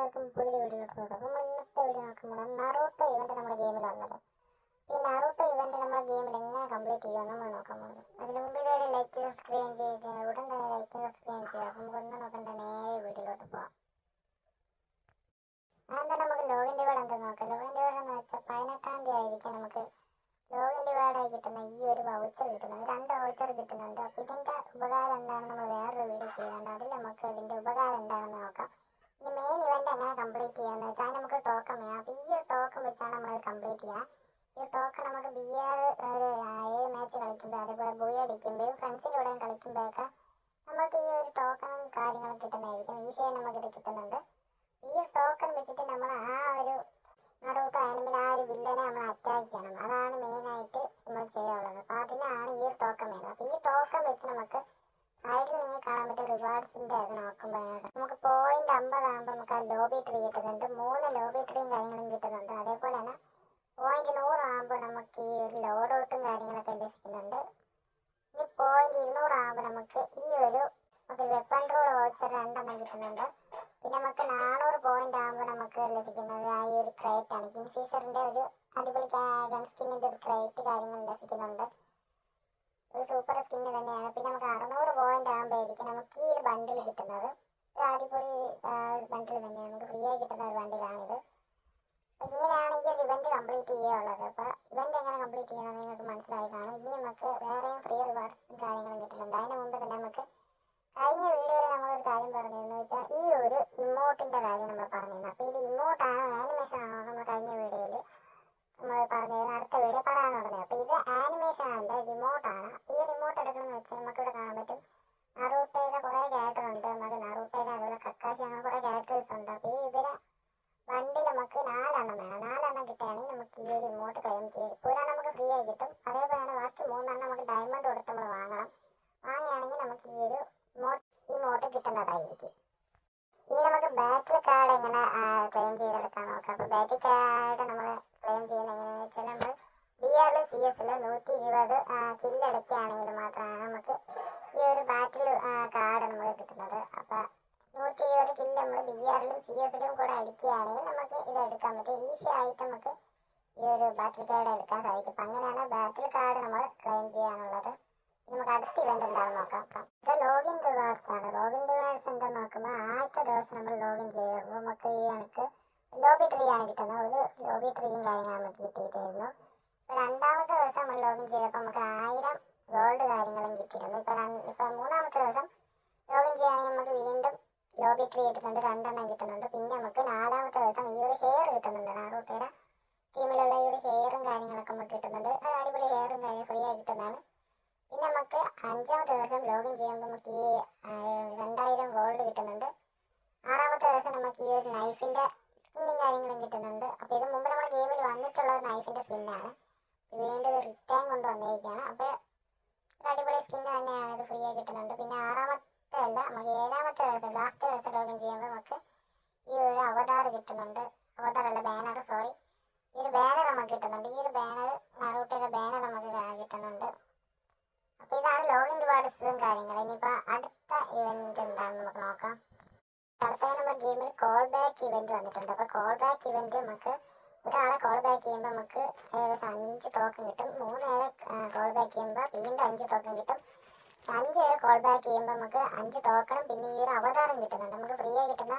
എല്ലാവർക്കും പുതിയ വീഡിയോസ് നോക്കാം നമ്മൾ ഇന്നത്തെ വീഡിയോ നോക്കുമ്പോൾ നറൂട്ടോ ഇവന്റ് നമ്മുടെ ഗെയിമിൽ വന്നത്. ഈ നറൂട്ടോ ഇവന്റ് നമ്മുടെ ഗെയിമിൽ എങ്ങനെ കംപ്ലീറ്റ് ചെയ്യുമെന്ന് നമ്മൾ നോക്കാൻ പോകുന്നത് അതിന് മുമ്പ് ഇതൊരു ലൈക്ക് സബ്സ്ക്രൈബ് ചെയ്യുക ഉടൻ തന്നെ ലൈക്ക് സബ്സ്ക്രൈബ് ചെയ്യുക അപ്പോൾ നമുക്കൊന്ന് നോക്കണ്ട. നേരെ വീട്ടിലോട്ട് പോകാം അതെന്താ നമുക്ക് ലോഗിൻ ഡിവൈഡ് എന്താ നോക്കാം. ലോഗിൻ ഡിവൈഡ് എന്ന് വെച്ചാൽ പതിനെട്ടാം തീയതി ആയിരിക്കും നമുക്ക് ലോഗിൻ ഡിവൈഡായി കിട്ടുന്ന ഈ ഒരു വൗച്ചർ കിട്ടുന്നത്. രണ്ട് വൗച്ചർ കിട്ടുന്നുണ്ട്. അപ്പോൾ ഇതിന്റെ ഉപകാരം എന്താണെന്ന് നമ്മൾ വേറൊരു വീഡിയോ ചെയ്യുന്നുണ്ട് അതിൽ നമുക്ക് ഇതിന്റെ ഉപകാരം എന്താണെന്ന് നോക്കാം. എങ്ങനെ കംപ്ലീറ്റ് ചെയ്യാന്ന് വെച്ചാൽ നമുക്ക് ടോക്കൺ വേണം. അപ്പോൾ ഈ ഒരു ടോക്കൺ വെച്ചാണ് നമ്മൾ കംപ്ലീറ്റ് ചെയ്യുക. ഈ ടോക്കൺ നമുക്ക് ബി ആർ ഏഴ് മാച്ച് കളിക്കുമ്പോൾ അതേപോലെ ബുയ അടിക്കുമ്പോഴും ഫ്രണ്ട്സിന്റെ കൂടെ കളിക്കുമ്പോഴൊക്കെ നമുക്ക് ഈ ഒരു ടോക്കണും കാര്യങ്ങളും കിട്ടുന്നതായിരിക്കും. ഈസിയായി നമുക്കിത് കിട്ടുന്നുണ്ട്. ഈ ഒരു ടോക്കൺ വെച്ചിട്ട് നമ്മൾ ആ ഒരു നടുവിട്ട് ആണെങ്കിൽ ആ ഒരു വില്ലനെ നമ്മൾ അറ്റാക്ക് ചെയ്യണം. അതാണ് മെയിനായിട്ട് നമ്മൾ ചെയ്യാനുള്ളത്. അപ്പോൾ അതിനാണ് ഈ ഒരു ടോക്കൺ വേണ്ടത്. അപ്പോൾ ഈ ടോക്കൺ വെച്ച് നമുക്ക് സൈഡിൽ നിങ്ങൾ കാണാൻ പറ്റിയ റിവാർഡ്സിന്റെ അത് നോക്കുമ്പോൾ നമുക്ക് പോയിന്റ് അമ്പതാകുമ്പോൾ നമുക്ക് ആ ലോബി ട്രീ കിട്ടുന്നുണ്ട്. മൂന്ന് ലോബി ട്രീയും കാര്യങ്ങളും കിട്ടുന്നുണ്ട്. അതേപോലെ തന്നെ പോയിന്റ് നൂറാകുമ്പോൾ നമുക്ക് ഈ ഒരു ലോഡ് ഔട്ടും കാര്യങ്ങളൊക്കെ ലഭിക്കുന്നുണ്ട്. ഇനി പോയിന്റ് ഇരുന്നൂറാകുമ്പോൾ നമുക്ക് ഈ ഒരു നമുക്ക് വെപ്പൺ റോൾ വോച്ചർ രണ്ടെണ്ണം കിട്ടുന്നുണ്ട്. പിന്നെ നമുക്ക് നാനൂറ് പോയിന്റ് ആകുമ്പോൾ നമുക്ക് ലഭിക്കുന്നത് ആ ഈ ഒരു ക്രേറ്റ് ആണ്. കിങ് ഫീസറിന്റെ ഒരു അടിപൊളി ഗൺ സ്കിന്നിന്റെ ഒരു ക്രേറ്റ് കാര്യങ്ങൾ ലഭിക്കുന്നുണ്ട്. ഒരു സൂപ്പർ സ്കിന്ന് തന്നെയാണ്. പിന്നെ നമുക്ക് അറുന്നൂറ് പോയിന്റ് ആകുമ്പോഴായിരിക്കും നമുക്ക് ഈ ഒരു ബണ്ടിൽ കിട്ടുന്നത്. ഒരു അടിപൊളി ബണ്ടിൽ തന്നെയാണ്. നമുക്ക് ഫ്രീ ആയി കിട്ടുന്ന ഒരു ബണ്ടിലാണിത് ഇങ്ങനെയാണെങ്കിൽ ഒരു ഇവന്റ് കംപ്ലീറ്റ് ചെയ്യാനുള്ളത് അപ്പോൾ ഇവന്റ് എങ്ങനെ കംപ്ലീറ്റ് ചെയ്യണമെന്ന് നിങ്ങൾക്ക് മനസ്സിലായി കാണും. ഇനി നമുക്ക് വേറെയും ഫ്രീ റിവാർഡ്സും കാര്യങ്ങളും കിട്ടുന്നുണ്ട്. അതിന് മുമ്പ് തന്നെ നമുക്ക് കഴിഞ്ഞ വീഡിയോയിൽ നമ്മളൊരു കാര്യം പറഞ്ഞിരുന്നു വെച്ചാൽ ഈ ഒരു ഇമോട്ടിന്റെ കാര്യം നമ്മൾ പറഞ്ഞിരുന്നു. വെച്ചാൽ നമുക്ക് ഇവിടെ കാണാൻ പറ്റും. നറൂട്ടയുടെ കുറേ ക്യാരക്ടർ ഉണ്ട്. നമുക്ക് നറൂട്ടയുടെ അതുപോലെ കക്കാശി അങ്ങനെ കുറേ ക്യാരക്ടേഴ്സ് ഉണ്ട്. അപ്പോൾ ഈ ഇവരെ വണ്ടിയിൽ നമുക്ക് നാലെണ്ണം വേണം. നാലെണ്ണം കിട്ടുകയാണെങ്കിൽ നമുക്ക് ഈ ഒരു ഇമോട്ട് ക്ലെയിം ചെയ്യും. ഒരെണ്ണം നമുക്ക് ഫ്രീ ആയി കിട്ടും. അതേപോലെ തന്നെ ബാക്കി മൂന്നെണ്ണം നമുക്ക് ഡയമണ്ട് കൊടുത്ത് നമ്മൾ വാങ്ങണം. വാങ്ങുകയാണെങ്കിൽ നമുക്ക് ഈ ഒരു ഈ മോട്ട് കിട്ടുന്നതായിരിക്കും. ഇനി നമുക്ക് ബാറ്റിൽ കാർഡ് എങ്ങനെ ക്ലെയിം ചെയ്തെടുക്കാൻ നോക്കാം. അപ്പോൾ ബാറ്റിൽ കാർഡ് നമ്മൾ ക്ലെയിം ചെയ്യുന്നത് എങ്ങനെയാണെന്ന് വെച്ചാൽ നമ്മൾ എസിൽ നൂറ്റി ഇരുപത് കില്ലടക്കുകയാണെങ്കിൽ മാത്രമാണ് നമുക്ക് ഈ ഒരു ബാറ്റിൽ കാർഡ് നമുക്ക് കിട്ടുന്നത്. അപ്പോൾ നൂറ്റി ഇരുപത് കില്ല് നമ്മൾ ബി ആറിലും സി എസിലും കൂടെ അടിക്കുകയാണെങ്കിൽ നമുക്ക് ഇത് എടുക്കാൻ പറ്റും. ഈസി ആയിട്ട് നമുക്ക് ഈ ഒരു ബാറ്റിൽ കാർഡ് എടുക്കാൻ സാധിക്കും. അപ്പം അങ്ങനെയാണ് ബാറ്റിൽ കാർഡ് നമ്മൾ ക്ലെയിം ചെയ്യാനുള്ളത്. നമുക്ക് അടുത്ത ഇവന്റ് എന്താണെന്ന് നോക്കാം. ഇത് ലോഗിൻ റിവാർഡ്സ് ആണ്. ലോഗിൻ റിവാർഡ്സ് എന്താ നോക്കുമ്പോൾ ആദ്യത്തെ ദിവസം നമ്മൾ ലോഗിൻ ചെയ്യുമ്പോൾ നമുക്ക് ഈ കണക്ക് ലോബി ട്രീ ആണ് കിട്ടുന്നത്. ഒരു ലോബി ട്രീയും കാര്യങ്ങളും നമുക്ക് കിട്ടിയിട്ടായിരുന്നു രണ്ടാമത്തെ ലോഗിൻ ചെയ്തപ്പോൾ നമുക്ക് ആയിരം ഗോൾഡ് കാര്യങ്ങളും കിട്ടിയിരുന്നു ഇപ്പോൾ ഇപ്പോൾ മൂന്നാമത്തെ ദിവസം ലോഗിൻ ചെയ്യുകയാണെങ്കിൽ നമുക്ക് വീണ്ടും ലോബി ട്രീ കിട്ടുന്നുണ്ട് രണ്ടെണ്ണം കിട്ടുന്നുണ്ട്. പിന്നെ നമുക്ക് നാലാമത്തെ ദിവസം ഈ ഒരു ഹെയർ കിട്ടുന്നുണ്ട്. നാറൂട്ടയുടെ ടീമിലുള്ള ഈ ഒരു ഹെയറും കാര്യങ്ങളൊക്കെ നമുക്ക് കിട്ടുന്നുണ്ട്. അത് അടിപൊളി ഹെയറും കാര്യം ഫ്രീ ആയി കിട്ടുന്നതാണ്. പിന്നെ നമുക്ക് അഞ്ചാമത്തെ ദിവസം ലോഗിൻ ചെയ്യുമ്പോൾ നമുക്ക് ഈ രണ്ടായിരം ഗോൾഡ് കിട്ടുന്നുണ്ട്. ആറാമത്തെ ദിവസം നമുക്ക് ഈ ഒരു നൈഫിന്റെ സ്കിന്നും കാര്യങ്ങളും കിട്ടുന്നുണ്ട്. അപ്പോൾ ഇത് മുമ്പ് നമ്മുടെ ഗെയിമിൽ വന്നിട്ടുള്ള നൈഫിന്റെ സ്കിന്നാണ് വീണ്ടും റിട്ടേൺ കൊണ്ട് വന്നിരിക്കുകയാണ് അപ്പോൾ അടിപൊളി സ്കിൻ തന്നെയാണ് ഇത് ഫ്രീ ആയി കിട്ടുന്നുണ്ട്. പിന്നെ ആറാമത്തെ അല്ല നമുക്ക് ഏഴാമത്തെ ദിവസം ലാസ്റ്റ് ദിവസം ലോഗിൻ ചെയ്യുമ്പോൾ നമുക്ക് ഈ ഒരു അവതാർ കിട്ടുന്നുണ്ട്. അവതാർ അല്ല ബാനർ സോറി ഈ ഒരു ബാനർ നമുക്ക് കിട്ടുന്നുണ്ട്. ഈ ഒരു ബാനർ നറൂട്ടയുടെ ബാനർ നമുക്ക് കിട്ടുന്നുണ്ട്. അപ്പോൾ ഇതാണ് ലോഗിൻ റിവാർഡ്സും കാര്യങ്ങളും. ഇനിയിപ്പോൾ അടുത്ത ഇവന്റ് എന്താണെന്ന് നമുക്ക് നോക്കാം. അടുത്ത നമ്മുടെ ഗെയിമിൽ കോൾ ബാക്ക് ഇവന്റ് വന്നിട്ടുണ്ട്. അപ്പോൾ കോൾ ബാക്ക് ഇവന്റ് നമുക്ക് ബാക്ക് ചെയ്യുമ്പോൾ നമുക്ക് ഏകദേശം അഞ്ച് ടോക്കൺ കിട്ടും. മൂന്ന് പേരെ കോൾ ബാക്ക് ചെയ്യുമ്പോൾ വീണ്ടും അഞ്ച് ടോക്കൺ കിട്ടും. അഞ്ച് പേര് കോൾ ബാക്ക് ചെയ്യുമ്പോൾ നമുക്ക് അഞ്ച് ടോക്കണും പിന്നെ ഈ ഒരു അവതാരം കിട്ടുന്നുണ്ട്. നമുക്ക് ഫ്രീ ആയി കിട്ടുന്ന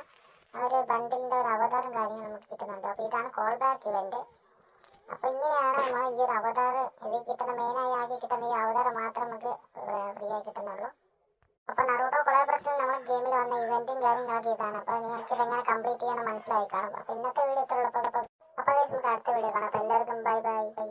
ആ ഒരു ബണ്ടിലിന്റെ ഒരു അവതാരം കാര്യങ്ങൾ നമുക്ക് കിട്ടുന്നുണ്ട്. അപ്പോൾ ഇതാണ് കോൾ ബാക്ക് ഇവന്റ് അപ്പോൾ ഇങ്ങനെയാണ് നമ്മൾ ഈ ഒരു അവതാർ ഇതിൽ കിട്ടുന്ന മെയിനായി ആകെ കിട്ടുന്ന ഈ അവതാരം മാത്രം നമുക്ക് ഫ്രീ ആയി കിട്ടുന്നുള്ളൂ. അപ്പോൾ നറൂട്ടോ കൊളാബറേഷനിൽ നമ്മൾ ഗെയിമിൽ വന്ന ഇവന്റും കാര്യങ്ങളൊക്കെ ഇതാണ്. അപ്പോൾ നിങ്ങൾക്ക് ഇതെങ്ങനെ കംപ്ലീറ്റ് ചെയ്യണം മനസ്സിലായി കാണും. അപ്പോൾ ഇന്നത്തെ വീഡിയോ ഇത്രയുള്ളൂ. വിടുകയാണ് അടുത്ത വീഡിയോ കാണാം. എല്ലാവർക്കും ബൈ ബൈ